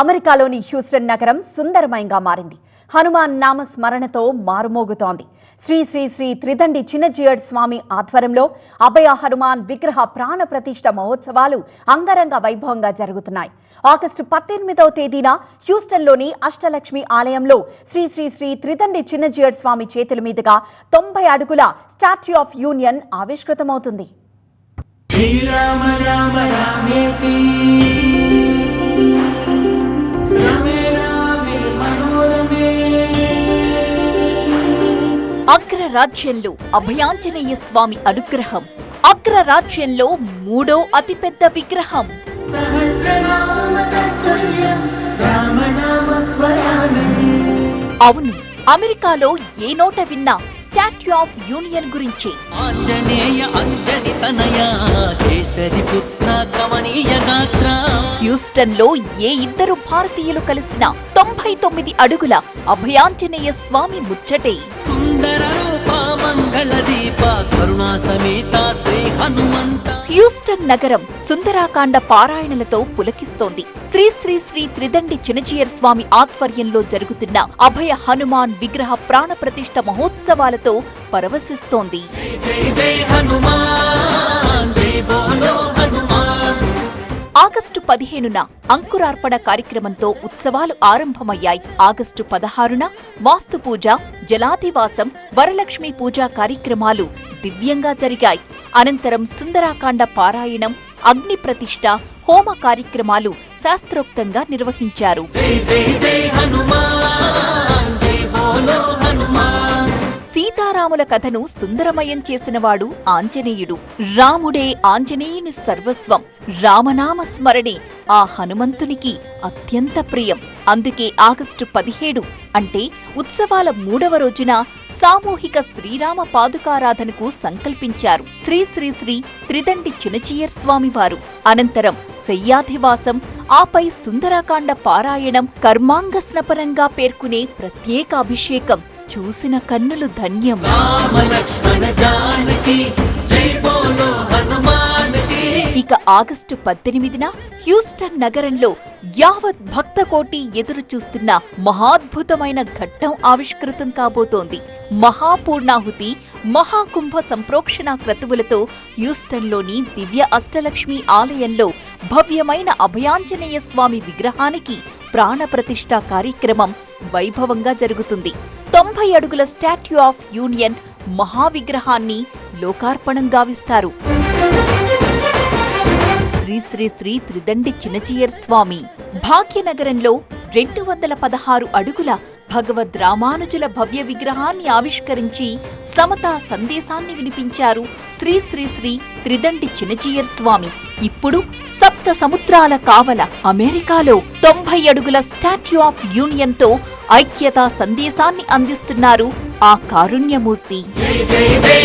అమెరికాలోని హ్యూస్టన్ నగరం సుందరమయంగా మారింది. హనుమాన్ నామ స్మరణతో మారుమోగుతోంది. శ్రీ శ్రీ శ్రీ త్రిదండి చిన్నజీయడ్ స్వామి ఆధ్వర్యంలో అభయ హనుమాన్ విగ్రహ ప్రాణ ప్రతిష్ట మహోత్సవాలు అంగరంగ వైభవంగా జరుగుతున్నాయి. ఆగస్టు పద్దెనిమిదవ తేదీన హ్యూస్టన్లోని అష్టలక్ష్మి ఆలయంలో శ్రీ శ్రీ శ్రీ త్రిదండి చిన్నజీయడ్ స్వామి చేతుల మీదుగా తొంభై అడుగుల స్టాచ్యూ ఆఫ్ యూనియన్ ఆవిష్కృతమవుతుంది. శ్రీరామ రామ రామేతి. అగ్రరాజ్యంలో అభయాంజనేయ స్వామి అనుగ్రహం. అగ్రరాజ్యంలో మూడో అతిపెద్ద విగ్రహం. అవును అమెరికాలో ఏ నోట విన్నా స్టాట్యూ ఆఫ్ యూనియన్ గురించి. ఆంజనేయ అంజని తనయ కేసరి పుత్ర కమనీయ గాత్ర. హ్యూస్టన్లో ఏ ఇద్దరు భారతీయులు కలిసిన తొంభై తొమ్మిది అడుగుల అభయాంజనేయ స్వామి ముచ్చటే. కరుణా సమేత శ్రీ హనుమంత హ్యూస్టన్ నగరం సుందరాకాండ పారాయణలతో పులకిస్తోంది. శ్రీ శ్రీ శ్రీ త్రిదండి చినజీయర్ స్వామి ఆధ్వర్యంలో జరుగుతున్న అభయ హనుమాన్ విగ్రహ ప్రాణ ప్రతిష్ఠ మహోత్సవాలతో పరవశిస్తోంది. జై జై హనుమాన్. ఆగస్టు పదిహేనున అంకురార్పణ కార్యక్రమంతో ఉత్సవాలు ఆరంభమయ్యాయి. ఆగస్టు పదహారున వాస్తు పూజ జలాధివాసం వరలక్ష్మి పూజా కార్యక్రమాలు దివ్యంగా జరిగాయి. అనంతరం సుందరాకాండ పారాయణం అగ్ని ప్రతిష్ట హోమ కార్యక్రమాలు శాస్త్రోక్తంగా నిర్వహించారు. జై జై జై హనుమాన్ జై బోలో హనుమాన్. సీతారాముల కథను సుందరమయం చేసినవాడు ఆంజనేయుడు. రాముడే ఆంజనేయుని సర్వస్వం. రామనామ స్మరణే ఆ హనుమంతునికి అత్యంత ప్రియం. అందుకే ఆగస్టు పదిహేడు అంటే ఉత్సవాల మూడవ రోజున సామూహిక శ్రీరామ పాదుకారాధనకు సంకల్పించారు. శ్రీ శ్రీ శ్రీ త్రిదండి చినచీయర్ స్వామివారు. అనంతరం శయ్యాధివాసం ఆపై సుందరాకాండ పారాయణం కర్మాంగ స్నపనంగా పేర్కొనే ప్రత్యేక అభిషేకం చూసిన కన్నులు ధన్యం. ఇక ఆగస్టు పద్దెనిమిదిన హ్యూస్టన్ నగరంలో యావత్ భక్త కోటి ఎదురు చూస్తున్న మహాద్భుతమైన ఘట్టం ఆవిష్కృతం కాబోతోంది. మహాపూర్ణాహుతి మహాకుంభ సంప్రోక్షణ క్రతువులతో హ్యూస్టన్లోని దివ్య అష్టలక్ష్మి ఆలయంలో భవ్యమైన అభయాంజనేయ స్వామి విగ్రహానికి ప్రాణప్రతిష్ఠా కార్యక్రమం వైభవంగా జరుగుతుంది. తొంభై అడుగుల స్టాట్యూ ఆఫ్ యూనియన్ మహావిగ్రహాన్ని లోకార్పణం గావిస్తారు. శ్రీ శ్రీ శ్రీ త్రిదండి చినచియర్ స్వామి భాగ్యనగరంలో రెండు వందల పదహారు అడుగుల భగవద్ రామానుజుల భవ్య విగ్రహాన్ని ఆవిష్కరించి సమతా సందేశాన్ని వినిపించారు శ్రీ శ్రీ శ్రీ త్రిదండి చినజీయర్ స్వామి. ఇప్పుడు సప్త సముద్రాల కావల అమెరికాలో తొంభై అడుగుల స్టాట్యూ ఆఫ్ యూనియన్తో ఐక్యతా సందేశాన్ని అందిస్తున్నారు ఆ కారుణ్యమూర్తి. జై జై జై